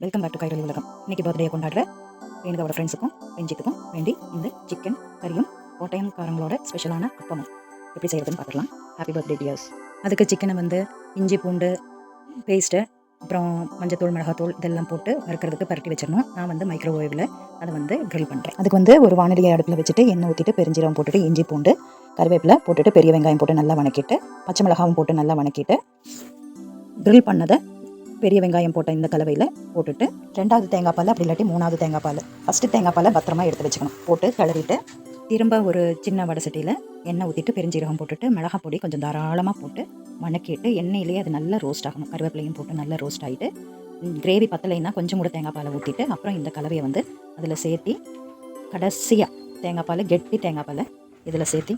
Welcome back to Kairali உலகம் இன்னைக்கு birthday கொண்டாடுற ரேணுகாவோட ஃப்ரெண்ட்ஸுக்கும் வெஞ்சித்துக்கும் வேண்டி இந்த சிக்கன் கறியும் கோட்டையம்காரங்களோட ஸ்பெஷலான அப்பமும் எப்படி செய்யறதுன்னு பார்த்துக்கலாம் ஹாப்பி பர்த்டே டியர்ஸ் அதுக்கு சிக்கனை வந்து இஞ்சி பூண்டு பேஸ்ட்டு அப்புறம் மஞ்சத்தூள் மிளகாத்தூள் இதெல்லாம் போட்டு வறுக்கிறதுக்கு பரட்டி வச்சிடணும். நான் வந்து மைக்ரோவேவில் அதை வந்து க்ரில் பண்ணுறேன் அதுக்கு வந்து ஒரு வானிலையை அடுப்பில் வச்சுட்டு எண்ணெய் ஊற்றிட்டு பெருஞ்சீரம் போட்டுட்டு இஞ்சி பூண்டு கருவேப்பிலை போட்டுட்டு பெரிய வெங்காயம் போட்டு நல்லா வணக்கிட்டு பச்சை மிளகாவும் போட்டு நல்லா வணக்கிட்டு க்ரில் பண்ணதை பெரிய வெங்காயம் போட்ட இந்த கலவையில் போட்டுட்டு ரெண்டாவது தேங்காய் பால் அப்படி இல்லாட்டி மூணாவது தேங்காய் பால். ஃபஸ்ட்டு தேங்காய் பாலை பத்திரமா எடுத்து வச்சுக்கணும். போட்டு கிளறிட்டு திரும்ப ஒரு சின்ன வடை சட்டியில் எண்ணெய் ஊற்றிட்டு பெருஞ்சீரகம் போட்டுட்டு மிளகாய் பொடி கொஞ்சம் தாராளமாக போட்டு வணக்கிட்டு எண்ணெயிலேயே அது நல்லா ரோஸ்ட் ஆகணும். கருவேப்பிலையும் போட்டு நல்லா ரோஸ்ட் ஆகிட்டு கிரேவி பத்தலைன்னா கொஞ்சம் கூட தேங்காய் பாலை ஊற்றிட்டு அப்புறம் இந்த கலவையை வந்து அதில் சேர்த்தி கடைசியாக தேங்காய் பால் கெட்டி தேங்காய் பால் இதில் சேர்த்தி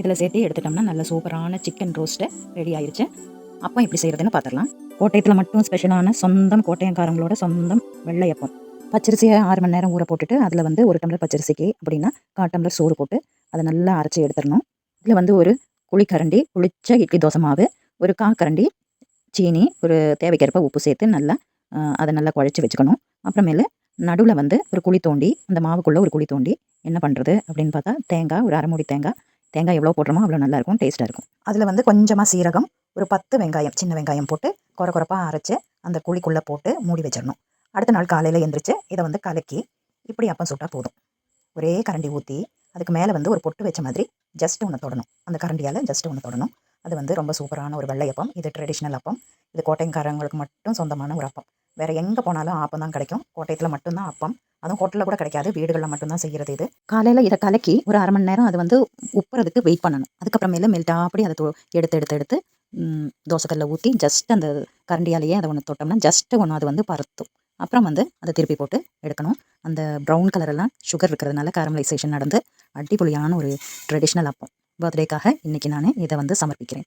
இதில் சேர்த்து எடுத்துட்டோம்னா நல்ல சூப்பரான சிக்கன் ரோஸ்ட்டு ரெடி ஆயிடுச்சு அப்போ எப்படி செய்கிறதுன்னு பார்த்துடலாம் கோட்டயத்தில் மட்டும் ஸ்பெஷலான சொந்தம் கோட்டையங்காரங்களோட சொந்தம் வெள்ளையப்பம். பச்சரிசியை ஆறு மணி நேரம் ஊற போட்டுட்டு அதில் வந்து ஒரு டம்ளர் பச்சரிசிக்கு அப்படின்னா கால் டம்ளர் சோறு போட்டு அதை நல்லா அரைச்சி எடுத்துடணும். இதில் வந்து ஒரு குழிக்கரண்டி புளிச்ச இட்லி தோசை மாவு ஒரு காக்கரண்டி சீனி ஒரு தேவைக்கேற்ப உப்பு சேர்த்து நல்லா அதை நல்லா குழச்சி வச்சுக்கணும். அப்புறமேலு நடுவில் வந்து ஒரு குழி தோண்டி அந்த மாவுக்குள்ளே ஒரு குழி தோண்டி என்ன பண்ணுறது அப்படின்னு பார்த்தா தேங்காய் ஒரு அரைமுடி தேங்காய். தேங்காய் எவ்வளோ போடுறோமோ அவ்வளோ நல்லா இருக்கும் டேஸ்ட்டாக இருக்கும். அதில் வந்து கொஞ்சமாக சீரகம் ஒரு பத்து வெங்காயம் சின்ன வெங்காயம் போட்டு குறை குறைப்பாக அரைச்சி அந்த குழிக்குள்ளே போட்டு மூடி வச்சிடணும். அடுத்த நாள் காலையில் எந்திரிச்சு இதை வந்து கலக்கி இப்படி அப்பம் சுட்டா போதும். ஒரே கரண்டி ஊற்றி அதுக்கு மேலே வந்து ஒரு பொட்டு வச்ச மாதிரி ஜஸ்ட் ஒன்று தொடணும். அந்த கரண்டியால் ஜஸ்ட் ஒன்று தொடணும். அது வந்து ரொம்ப சூப்பரான ஒரு வெள்ளையப்பம் இது ட்ரெடிஷ்னல் அப்பம். இது கோட்டையங்காரங்களுக்கு மட்டும் சொந்தமான ஒரு அப்பம். வேறு எங்கே போனாலும் ஆப்பம் தான் கிடைக்கும். கோட்டையத்தில் மட்டும்தான் அப்பம். அதுவும் ஹோட்டலில் கூட கிடைக்காது. வீடுகளில் மட்டும்தான் செய்கிறது இது. காலையில் இதை கலக்கி ஒரு அரை மணி நேரம் அது வந்து உப்புறதுக்கு வெயிட் பண்ணணும். அதுக்கப்புறமேல மெல்ட்டாக அப்படி அதை தொ- எடுத்து எடுத்து எடுத்து தோசைக்கல்ல ஊற்றி ஜஸ்ட் அந்த கரண்டியாலேயே அதை ஒன்று தொட்டோம்னா ஜஸ்ட்டு ஒன்று அது வந்து பருத்தும். அப்புறம் வந்து அதை திருப்பி போட்டு எடுக்கணும். அந்த ப்ரௌன் கலரெல்லாம் சுகர் இருக்கிறதுனால கேரமலைசேஷன் நடந்து அடிப்பொலியான ஒரு ட்ரெடிஷ்னல் அப்பம். பர்த்டேக்காக இன்றைக்கி நான் இதை வந்து சமர்ப்பிக்கிறேன்.